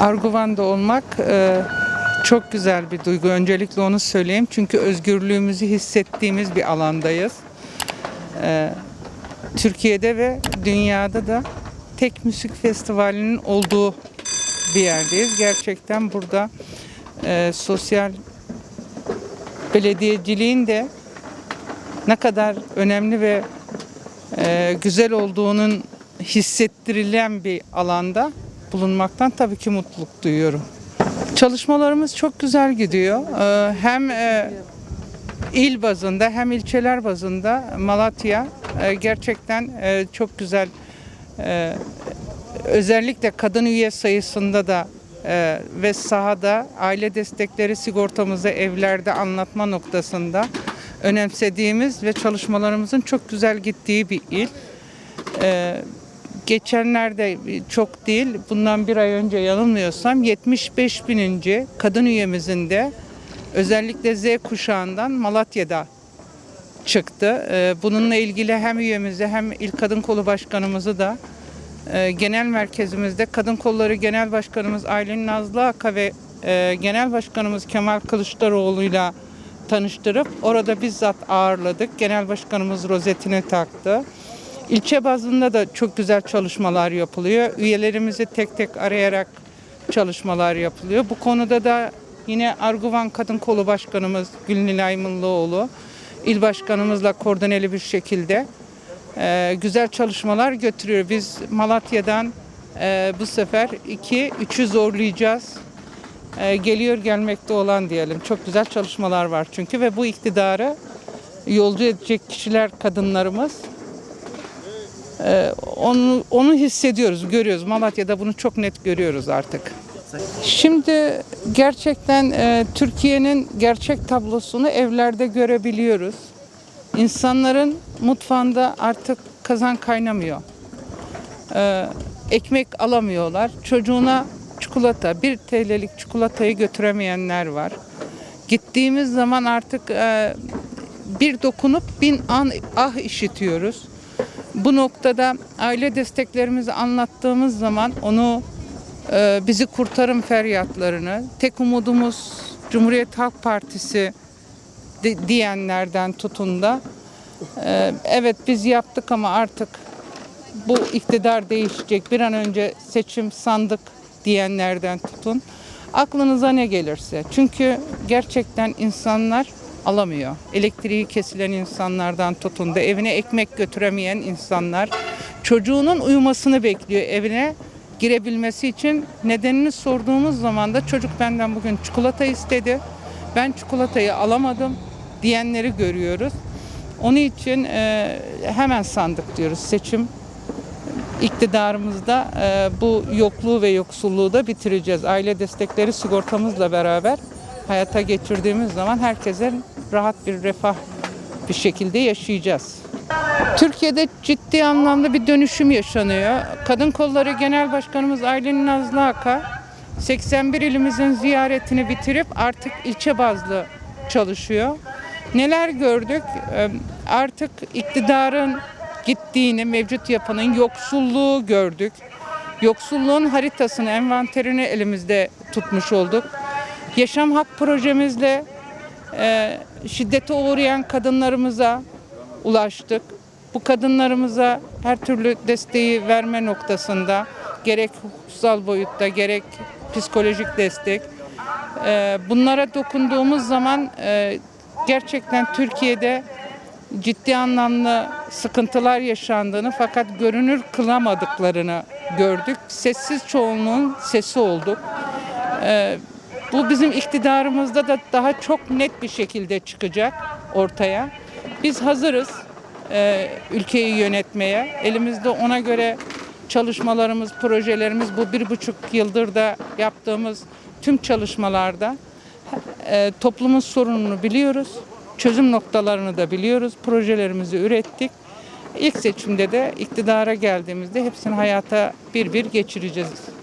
Arguvan'da olmak e, çok güzel bir duygu. Öncelikle onu söyleyeyim. Çünkü özgürlüğümüzü hissettiğimiz bir alandayız. E, Türkiye'de ve dünyada da tek müzik festivalinin olduğu bir yerdeyiz. Gerçekten burada e, sosyal belediyeciliğin de ne kadar önemli ve e, güzel olduğunun hissettirilen bir alanda bulunmaktan tabii ki mutluluk duyuyorum. Çalışmalarımız çok güzel gidiyor. Ee, Hem e, il bazında hem ilçeler bazında Malatya e, gerçekten e, çok güzel özellikle kadın üye sayısında da e, ve sahada aile destekleri sigortamızı evlerde anlatma noktasında önemsediğimiz ve çalışmalarımızın çok güzel gittiği bir il. E, geçenlerde çok değil, bundan bir ay önce yanılmıyorsam 75 bininci kadın üyemizin de özellikle Z kuşağından Malatya'da çıktı. Ee, Bununla ilgili hem üyemizi hem İl Kadın Kolu Başkanımızı da e, genel merkezimizde Kadın Kolları Genel Başkanımız Aylin Nazlı Aka ve e, Genel Başkanımız Kemal Kılıçdaroğlu'yla tanıştırıp orada bizzat ağırladık. Genel Başkanımız rozetini taktı. İlçe bazında da çok güzel çalışmalar yapılıyor. Üyelerimizi tek tek arayarak çalışmalar yapılıyor. Bu konuda da yine Arguvan Kadın Kolu Başkanımız Gülnilay Mıllıoğlu, il başkanımızla koordineli bir şekilde e, güzel çalışmalar götürüyor. Biz Malatya'dan e, bu sefer 2 3'ü zorlayacağız. E, geliyor gelmekte olan diyelim. Çok güzel çalışmalar var çünkü ve bu iktidarı yolcu edecek kişiler kadınlarımız. Ee, onu, onu hissediyoruz, görüyoruz. Malatya'da bunu çok net görüyoruz artık. Şimdi gerçekten e, Türkiye'nin gerçek tablosunu evlerde görebiliyoruz. İnsanların mutfağında artık kazan kaynamıyor. Ee, ekmek alamıyorlar. Çocuğuna çikolata, bir TL'lik çikolatayı götüremeyenler var. Gittiğimiz zaman artık e, bir dokunup bin an ah işitiyoruz. Bu noktada aile desteklerimizi anlattığımız zaman onu e, bizi kurtarın feryatlarını, tek umudumuz Cumhuriyet Halk Partisi di- diyenlerden tutun da e, evet biz yaptık ama artık bu iktidar değişecek bir an önce seçim sandık diyenlerden tutun. Aklınıza ne gelirse. Çünkü gerçekten insanlar alamıyor. Elektriği kesilen insanlardan tutun da evine ekmek götüremeyen insanlar çocuğunun uyumasını bekliyor evine girebilmesi için nedenini sorduğumuz zaman da çocuk benden bugün çikolata istedi. Ben çikolatayı alamadım diyenleri görüyoruz. Onun için e, hemen sandık diyoruz seçim iktidarımızda e, bu yokluğu ve yoksulluğu da bitireceğiz. Aile destekleri sigortamızla beraber hayata geçirdiğimiz zaman herkese rahat bir refah bir şekilde yaşayacağız. Türkiye'de ciddi anlamda bir dönüşüm yaşanıyor. Kadın Kolları Genel Başkanımız Aylin Nazlı Aka 81 ilimizin ziyaretini bitirip artık ilçe bazlı çalışıyor. Neler gördük? Ee, Artık iktidarın gittiğini, mevcut yapının yoksulluğu gördük. Yoksulluğun haritasını, envanterini elimizde tutmuş olduk. Yaşam Hak projemizle e, şiddete uğrayan kadınlarımıza ulaştık. Bu kadınlarımıza her türlü desteği verme noktasında gerek hukuksal boyutta gerek psikolojik destek e, bunlara dokunduğumuz zaman e, gerçekten Türkiye'de ciddi anlamda sıkıntılar yaşandığını fakat görünür kılamadıklarını gördük. Sessiz çoğunluğun sesi olduk. Ee, bu bizim iktidarımızda da daha çok net bir şekilde çıkacak ortaya. Biz hazırız e, ülkeyi yönetmeye. Elimizde ona göre çalışmalarımız, projelerimiz bu bir buçuk yıldır da yaptığımız tüm çalışmalarda e, toplumun sorununu biliyoruz. Çözüm noktalarını da biliyoruz. Projelerimizi ürettik. İlk seçimde de iktidara geldiğimizde hepsini hayata bir bir geçireceğiz.